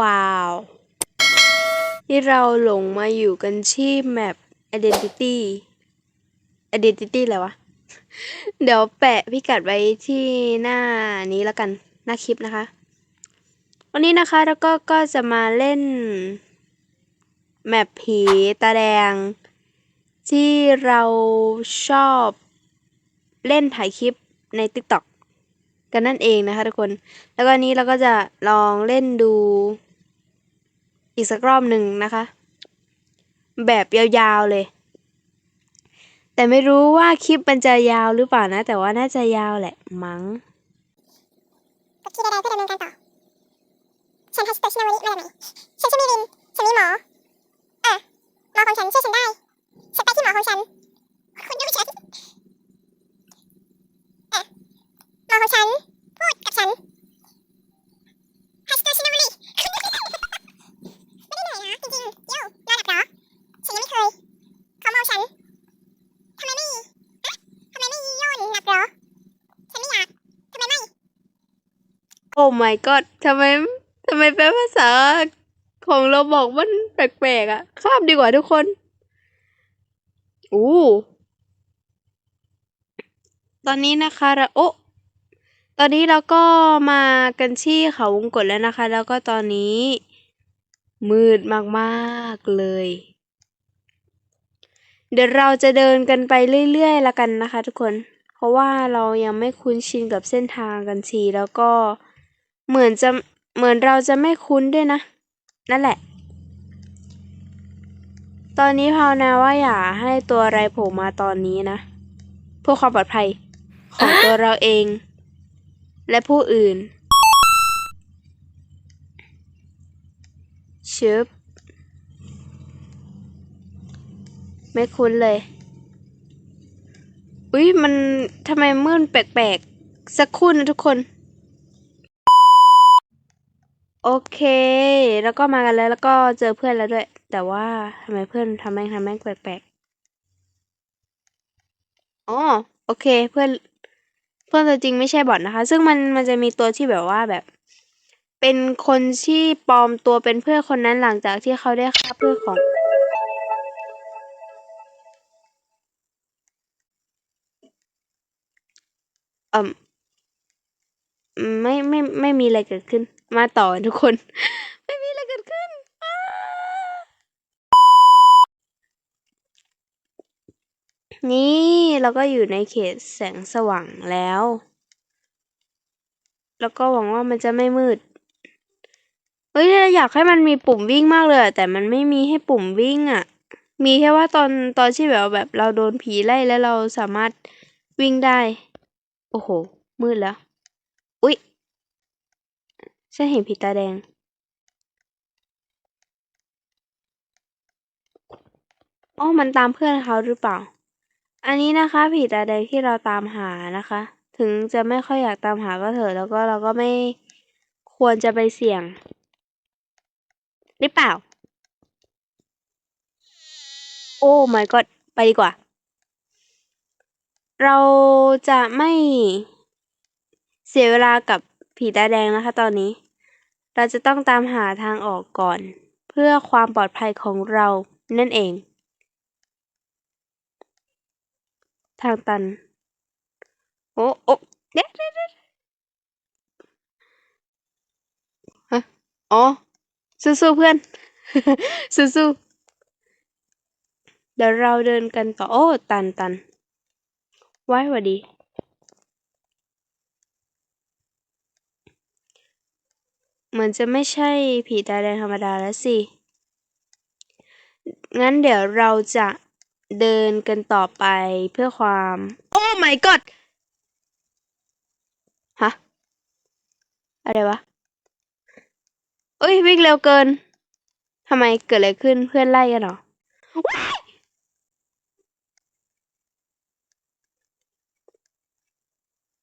ว้าวที่เราหลงมาอยู่กันที่แมป identity identity อะไรวะ เดี๋ยวแปะพิกัดไว้ที่หน้านี้แล้วกัน หน้าคลิปนะคะ วันนี้นะคะแล้วก็ก็จะมาเล่น แมปผีตาแดง ที่เราชอบเล่นถ่ายคลิปใน TikTok กันนั่นเองนะคะทุกคน แล้วก็นนี้เราก็จะลองเล่นดูอีกสักรอบหนึ่งนะคะ แบบยาวๆเลย แต่ไม่รู้ว่าคลิปมันจะยาวหรือเปล่านะ แต่ว่าน่าจะยาวแหละมั้งกดที่ใดๆเพื่อดำเนินการต่อฉันฮัสโตชินาวริมาจากไหนฉันชื่อมิริน ฉันมีหมออะหม อของฉันช่วยฉันได้ ฉันไปที่หมอของฉัน คุณดูฉันอะหมอของฉัน พูดกับฉันฮัสโตชินาวริไม่ได้เหนื่อยนะจริงๆโย่นอนหลับเหรอ ฉันยังไม่เคย เขามองฉันทำไมไม่อะทำไมไม่โยนหลับเหรอ ฉันไม่อยากทำไมไม่โอ้ my god ทำไมทำไมแปลภาษาของเราบอกมัน แปลกๆอะ่ะ ข้ามดีกว่าทุกคนอู้ตอนนี้นะคะเราโอ้ตอนนี้เราก็มากันที่เขาวงกตแล้วนะคะ แล้วก็ตอนนี้ มืดมากๆเลย เดี๋ยวเราจะเดินกันไปเรื่อยๆละกันนะคะ ทุกคน เพราะว่าเรายังไม่คุ้นชินกับเส้นทางกันทีแล้วก็เหมือนจะเหมือนเราจะไม่คุ้นด้วยนะ นั่นแหละ ตอนนี้ภาวนาว่าอย่าให้ตัวอะไรโผล่มาตอนนี้นะเพื่อความปลอดภัย ของตัวเราเอง และผู้อื่นชึบไม่คุ้นเลย อุ้ยมันทำไมมืดแปลกๆ สักครู่นะทุกคน โอเค แล้วก็มากันแล้ว แล้วก็เจอเพื่อนแล้วด้วย แต่ว่าทำไมเพื่อนทำแม่งทำแม่งแปลกๆอ๋อโอเคเพื่อนเพื่อนตัวจริงไม่ใช่บอทนะคะ ซึ่งมันมันจะมีตัวที่แบบว่าแบบ เป็นคนที่ปลอมตัวเป็นเพื่อนคนนั้นหลังจากที่เขาได้ฆ่าเพื่อนของเอ่มไม่ไม่ไม่มีอะไรเกิดขึ้น มาต่อทุกคน ไม่มีอะไรเกิดขึ้นอ้า นี่เราก็อยู่ในเขตแสงสว่างแล้ว แล้วก็หวังว่ามันจะไม่มืด เฮ้ยเราอยากให้มันมีปุ่มวิ่งมากเลย แต่มันไม่มีให้ปุ่มวิ่งอะ มีแค่ว่าตอนตอนที่แบบว่าแบบเราโดนผีไล่แล้วเราสามารถวิ่งได้ โอ้โห มืดแล้ว อุ๊ยฉันเห็นผีตาแดงอ๋อมันตามเพื่อนเขาหรือเปล่า อันนี้นะคะผีตาแดงที่เราตามหานะคะ ถึงจะไม่ค่อยอยากตามหาก็เถอะ แล้วก็เราก็ไม่ควรจะไปเสี่ยง หรือเปล่า โอ้ my god ไปดีกว่า เราจะไม่เสียเวลากับผีตาแดงนะคะตอนนี้ เราจะต้องตามหาทางออกก่อน เพื่อความปลอดภัยของเรานั่นเอง ทางตัน โอ้โอ้เด็ดเด็ดเด็ดฮะอ๋อ สู้ๆเพื่อน สู้ๆเดี๋ยวเราเดินกันต่อ โอ้ ตันตันไว้หวัดดีเหมือนจะไม่ใช่ผีตาแดงธรรมดาแล้วสิ งั้นเดี๋ยวเราจะ เดินกันต่อไปเพื่อความ โอ้ my god ฮะ อะไรวะ เอ้ย วิ่งเร็วเกินทำไมเกิดอะไรขึ้นเพื่อนไล่กันเหรอว้าย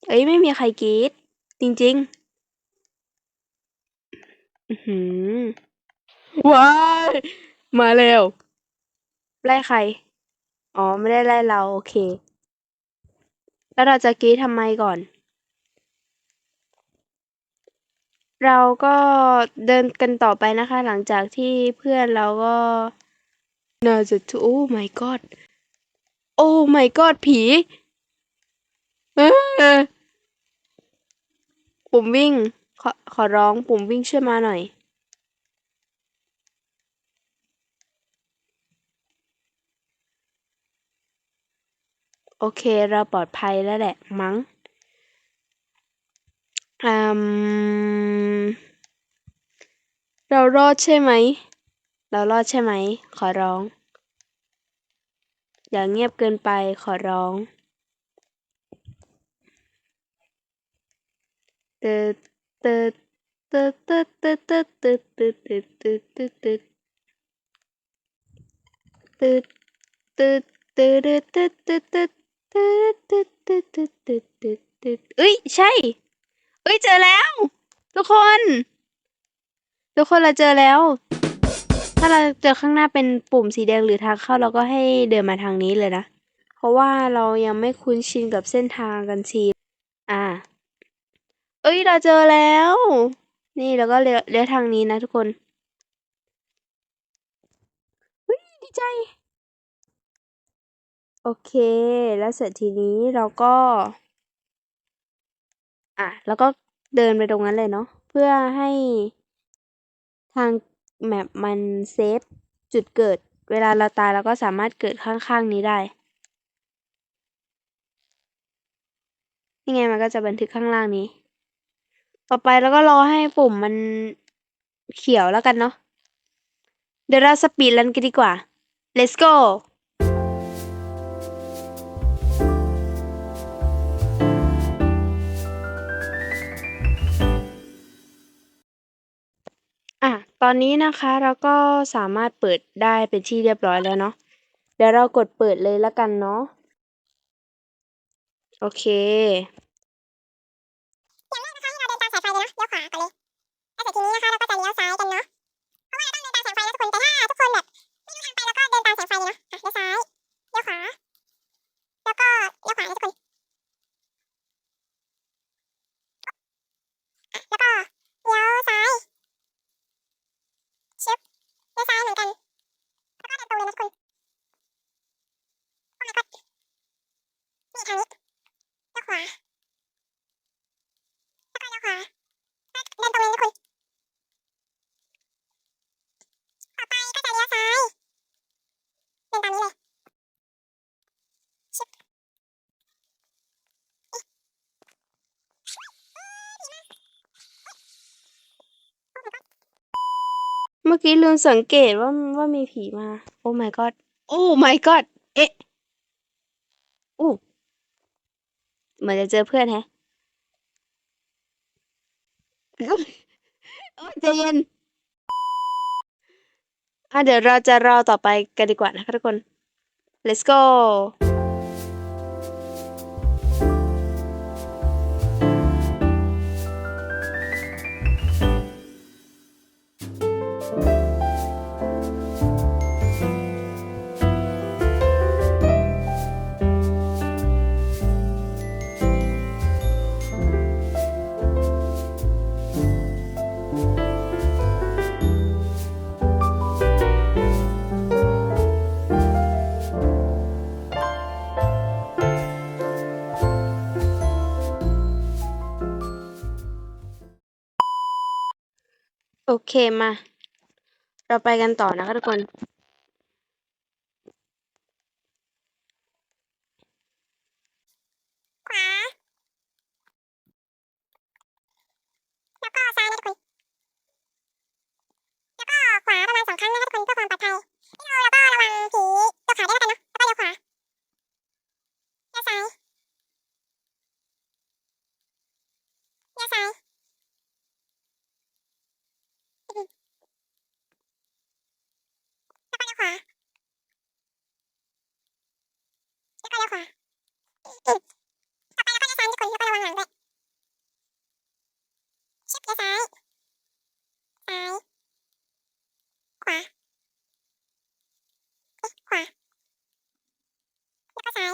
เอ้ย ไม่มีใครกรีดจริงๆ อือหือว้าย มาแล้วไล่ใคร อ๋อ ไม่ได้ไล่เรา โอเค แล้วเราจะกรีดทำไมก่อน เราก็เดินกันต่อไปนะคะ หลังจากที่เพื่อนเราก็น่าจะโอ้ my god โอ้ my god ผีปุ่มวิ่ง ขอขอร้องปุ่มวิ่งช่วยมาหน่อย โอเค เราปลอดภัยแล้วแหละมั้งอืมเรารอดใช่ไหม เรารอดใช่ไหม ขอร้อง อย่าเงียบเกินไปขอร้องตึ๊ดตึ๊ดตึ๊ดตึ๊ดตึ๊ดตึ๊ดตึ๊ดตึ๊ดตึ๊ดตึ๊ดตึ๊ดตึ๊ดตึ๊ดตึ๊ดตึ๊ดตึ๊ดตึ๊ดตึ๊ด ตึ๊ดตึ๊ดตึ๊ดตึ๊ดตึ๊ดตึ๊ดตึ๊ดเอ้ยใช่ เอ้ยเจอแล้ว ทุกคน ทุกคนเราเจอแล้ว ถ้าเราเจอข้างหน้าเป็นปุ่มสีแดงหรือทางเข้าเราก็ให้เดินมาทางนี้เลยนะ เพราะว่าเรายังไม่คุ้นชินกับเส้นทางกันทีอ่า เอ้ยเราเจอแล้ว นี่เราก็เลี้ยวเลี้ยวทางนี้นะทุกคนเฮ้ยดีใจ โอเค แล้วเสร็จทีนี้เราก็ อะ แล้วก็เดินไปตรงนั้นเลยเนาะ เพื่อให้ทางแมปมันเซฟจุดเกิด เวลาเราตายเราก็สามารถเกิดข้างๆนี้ได้ นี่ไงมันก็จะบันทึกข้างล่างนี้ ต่อไปเราก็รอให้ปุ่มมันเขียวแล้วกันเนาะ เดี๋ยวเราสปีดรันกันดีกว่า let's go ตอนนี้นะคะเราก็สามารถเปิดได้เป็นที่เรียบร้อยแล้วเนาะ เดี๋ยวเรากดเปิดเลยละกันเนาะ โอเค อย่างแรกนะคะให้เราเดินตามสายไฟเลยเนาะเลี้ยวขวาก่อนเลยแล้วเสร็จทีนี้นะคะเราก็จะเลี้ยวซ้ายกันเนาะ เพราะว่าเราต้องเดินตามแสงไฟนะทุกคน แต่ถ้าทุกคนแบบไม่รู้ทางไปเราก็เดินตามแสงไฟเลยเนาะอะเลี้ยวซ้าย เลี้ยวขวา แล้วก็เลี้ยวขวานะทุกคน อะแล้วก็เลี้ยวซ้ายชึบเลี้ยวซ้ายเหมือนกัน แล้วก็เดินตรงเลยนะทุกคน โอ้ my god นี่ทางนี้เลี้ยวขวา แล้วก็เลี้ยวขวาแล้วเดินตรงเลยนะคุณต่อไปก็จะเลี้ยวซ้าย เดินตามนี้เลยชิบเอ๊ะโอ้ my god เมื่อ กี้ลืมสังเกตว่าว่ามีผีมา โอ้ my god โอ้ my god เอ๊ะอู้เหมือนจะเจอเพื่อนแฮะโอ้ใจเย็นอะเดี๋ยวเราจะรอต่อไปกันดีกว่านะคะทุกคน let's go โอเคมา เราไปกันต่อนะคะทุกคน ขวา แล้วก็ซ้ายนะทุกคน แล้วก็ขวาประมาณสองครั้งนะคะทุกคนเพื่อความปลอดภัยให้เราแล้วก็ระวังผีตัวขาวด้วยแล้วกันเนาะ แล้วก็เลี้ยวขวาเลี้ยวซ้ายเลี้ยวซ้ายอืมแล้วก็เลี้ยวขวาแล้วก็เลี้ยวขวาอืมต่อไปเราก็เลี้ยวซ้ายทุกคนแล้วก็ระวังหลังด้วยชิบเลี้ยวซ้าย ซ้าย ขวา ข วาแล้วก็ซ้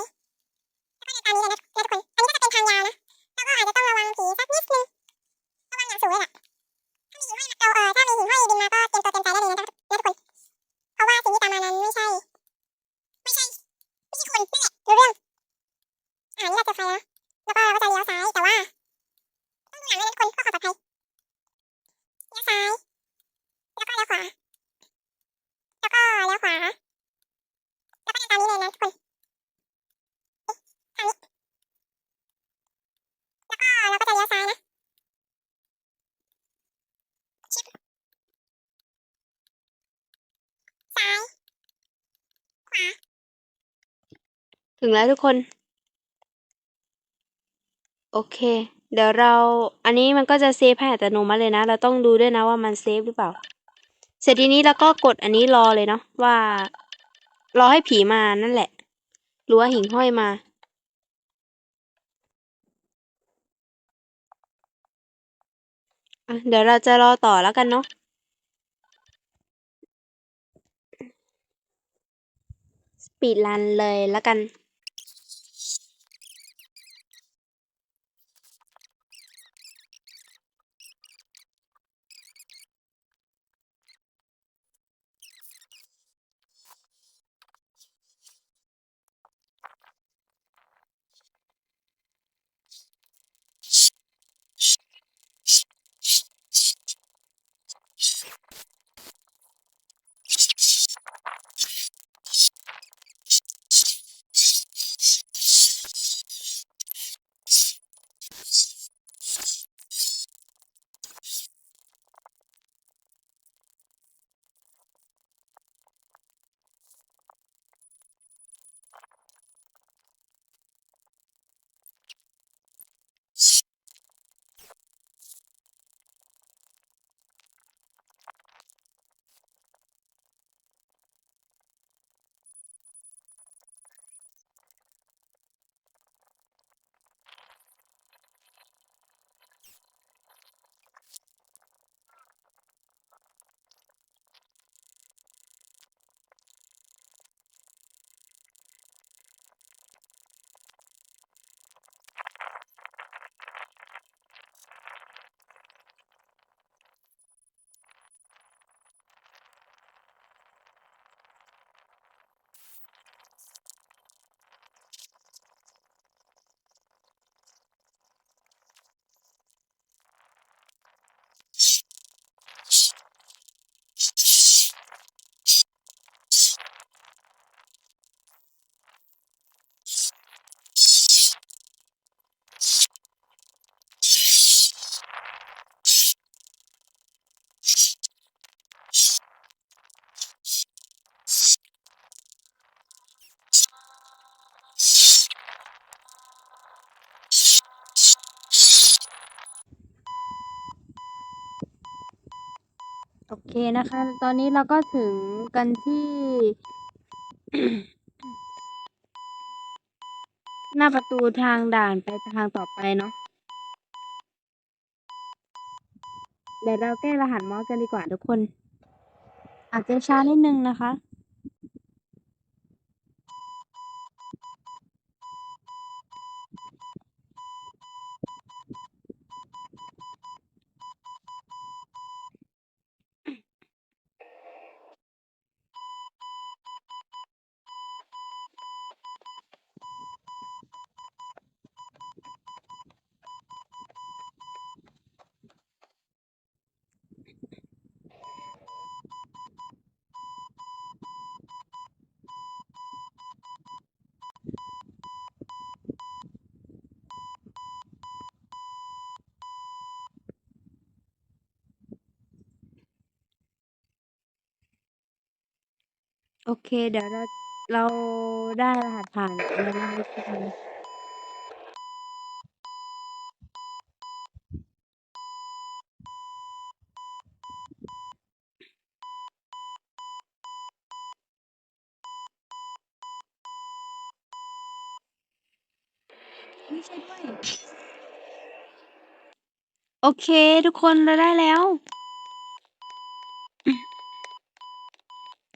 แล้วก็เดินตามนี้เลยนะทุกคนอันนี้ก็จะเป็นทางยาวนะแล้วก็อาจจะต้องระวังผีสักนิดนึงระวังอย่างสูงเลยแหละถ้ามีหิ่งห้อยเราเออถ้ามีหิ่งห้อยบินมาก็เตรียมตัวเตรียมใจได้เลยนะนะทุกคน เพราะว่าสิ่งที่ตามมานั้นไม่ใช่ ไม่ใช่ ไม่ใช่คนนั่นแหละรู้เรื่อง อ่านี่เราเจอไฟแล้ว แล้วก็เราก็จะเลี้ยวซ้าย แต่ว่าต้องดูหลังด้วยนะทุกคนเพื่อความปลอดภัยเลี้ยวซ้าย แล้วก็เลี้ยวขวา แล้วก็เลี้ยวขวา แล้วก็เดินตามนี้เลยนะทุกคน ทางนี้ แล้วก็เราก็จะเลี้ยวซ้ายนะ ชิปซ้าย ขวา ถึงแล้วทุกคน โอเค เดี๋ยวเรา อันนี้มันก็จะเซฟให้อัตโนมัติเลยนะ เราต้องดูด้วยนะว่ามันเซฟหรือเปล่า เสร็จทีนี้เราก็กดอันนี้รอเลยเนาะว่า รอให้ผีมานั่นแหละ หรือว่าหิ่งห้อยมาเดี๋ยวเราจะรอต่อแล้วกันเนาะปีดรันเลยแล้วกัน นะคะ ตอนนี้เราก็ถึงกันที่ หน้าประตูทางด่านไปทางต่อไปเนาะเดี๋ยวเราแก้รหัสมอสกันดีกว่าทุกคน อาจจะช้านิดนึงนะคะ โอเค เดี๋ยวเรา เราได้รหัสผ่านแล้วนะคะทุกคนไม่ใช่ด้วย โอเค ทุกคนเราได้แล้ว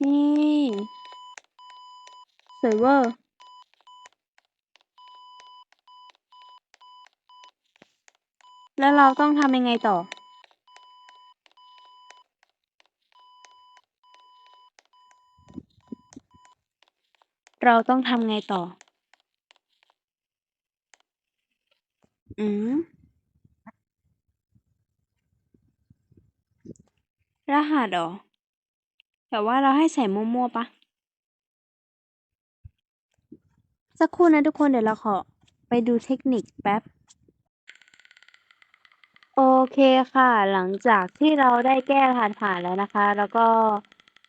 นี่ สวย เวอร์แล้วเราต้องทำยังไงต่อ เราต้องทำไงต่อ อืม รหัสหรอ แต่ว่าเราให้ใส่มั่วๆปะ สักครู่นะทุกคนเดี๋ยวเราขอไปดูเทคนิคแป๊บ โอเคค่ะ หลังจากที่เราได้แก้รหัสผ่านแล้วนะคะ แล้วก็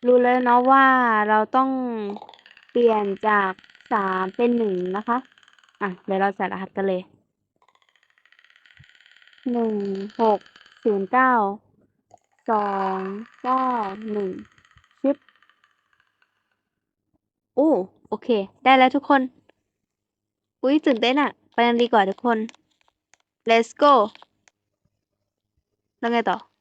รู้แล้วเนาะว่าเราต้องเปลี่ยนจากสามเป็นหนึ่งนะคะ อะ เดี๋ยวเราใส่รหัสกันเลยหนึ่งหกศูนย์เก้าสองเก้าหนึ่งชิปโอ้โอเค ได้แล้วทุกคน อุ้ยตื่นเต้นอะไปกันดีกว่าทุกคน let's go แล้วไงต่อโอ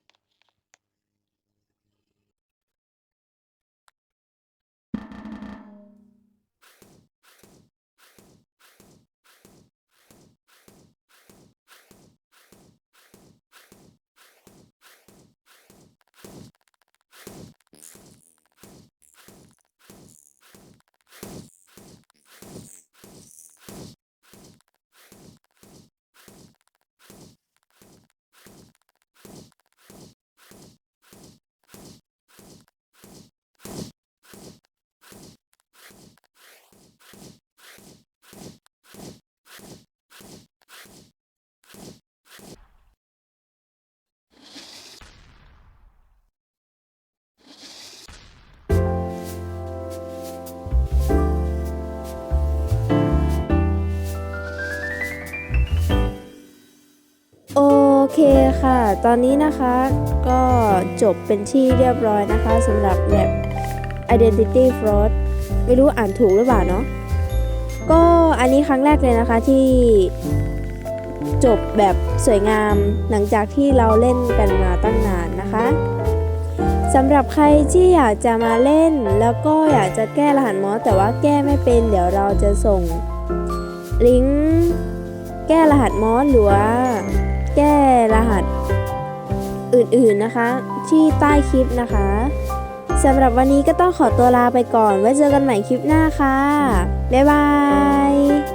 เคค่ะ ตอนนี้นะคะก็จบเป็นที่เรียบร้อยนะคะสำหรับ map identity fraud ไม่รู้อ่านถูกหรือเปล่าเนาะก็อันนี้ครั้งแรกเลยนะคะที่จบแบบสวยงามหลังจากที่เราเล่นกันมาตั้งนานนะคะสำหรับใครที่อยากจะมาเล่น แล้วก็อยากจะแก้รหัสมอสแต่ว่าแก้ไม่เป็น เดี๋ยวเราจะส่ง ลิงก์แก้รหัสมอสหรือว่า แก้รหัส อื่นๆนะคะ ที่ใต้คลิปนะคะสำหรับวันนี้ก็ต้องขอตัวลาไปก่อน ไว้เจอกันใหม่คลิปหน้าค่ะ บ๊ายบาย